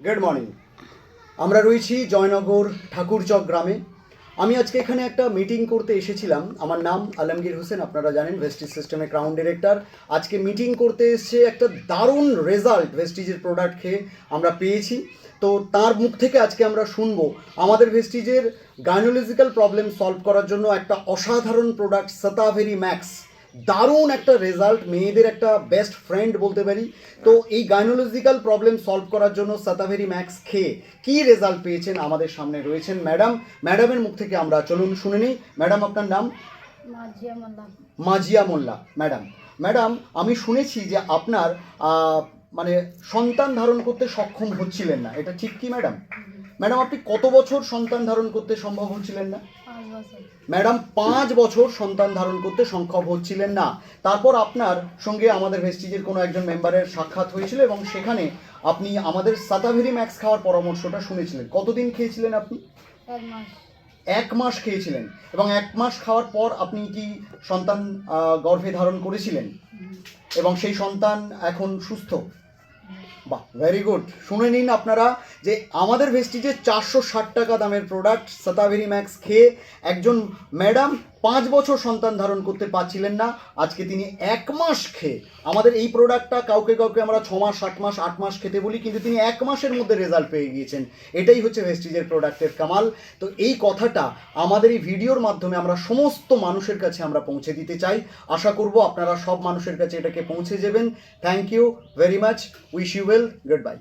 Good morning আমরা রয়েছি জয়নগর ঠাকুরচক গ্রামে। আমি আজকে এখানে একটা মিটিং করতে এসেছিলাম। আমার নাম আলমগীর হোসেন, আপনারা জানেন ভেস্টিজ সিস্টেমের ক্রাউন ডিরেক্টর আজকে মিটিং করতে এসে একটা দারুণ রেজাল্ট ভেস্টিজের প্রোডাক্ট খেয়ে আমরা পেয়েছি। তো তার মুখ থেকে আজকে আমরা শুনব আমাদের ভেস্টিজের গাইনোলজিক্যাল প্রবলেম সলভ করার জন্য একটা অসাধারণ প্রোডাক্ট সাতাভেরি ম্যাক্স দারুণ একটা রেজাল্ট মেয়েদের একটা বেস্ট ফ্রেন্ড বলতে পারি। তো এই গাইনোলজিক্যাল প্রবলেম সলভ করার জন্য সাতাভেরি ম্যাক্স খেয়ে কি রেজাল্ট পেয়েছেন আমাদের সামনে রয়েছেন ম্যাডাম ম্যাডামের মুখ থেকে আমরা চলুন শুনে নিই। ম্যাডাম আপনার নাম? মাজিয়া মোল্লা। ম্যাডাম ম্যাডাম আমি শুনেছি যে আপনার মানে সন্তান ধারণ করতে সক্ষম হচ্ছিলেন না। এটা ঠিক কি ম্যাডাম ম্যাডাম আপনি কত বছর সন্তান ধারণ করতে সম্ভব হচ্ছিলেন না? ম্যাডাম পাঁচ বছর সন্তান ধারণ করতে সক্ষম হচ্ছিলেন না। তারপর আপনার সঙ্গে আমাদের ভেস্টিজের কোনো একজন মেম্বারের সাক্ষাৎ হয়েছিল এবং সেখানে আপনি আমাদের সাতাভেরি ম্যাক্স খাওয়ার পরামর্শটা শুনেছিলেন। কতদিন খেয়েছিলেন আপনি? এক মাস। খেয়েছিলেন এবং এক মাস খাওয়ার পর আপনি কি সন্তান গর্ভে ধারণ করেছিলেন? এবং সেই সন্তান এখন সুস্থ? বাহ ভেরি গুড শুনে নিন আপনারা যে আমাদের ভেস্টিজে চারশো ষাট টাকা দামের প্রোডাক্ট সাতাভেরি ম্যাক্স খেয়ে একজন ম্যাডাম পাঁচ বছর সন্তান ধারণ করতে পারছিলেন না। আজকে তিনি এক মাস খেয়ে আমাদের এই প্রোডাক্টটা কাউকে কাউকে আমরা ছ মাস সাত মাস, আট মাস খেতে বলি, কিন্তু তিনি এক মাসের মধ্যে রেজাল্ট পেয়ে গিয়েছেন। এটাই হচ্ছে ভেস্টিজের প্রোডাক্টের কামাল। তো এই কথাটা আমাদের এই ভিডিওর মাধ্যমে আমরা সমস্ত মানুষের কাছে আমরা পৌঁছে দিতে চাই। আশা করব আপনারা সব মানুষের কাছে এটাকে পৌঁছে যাবেন। Thank you very much wish you well goodbye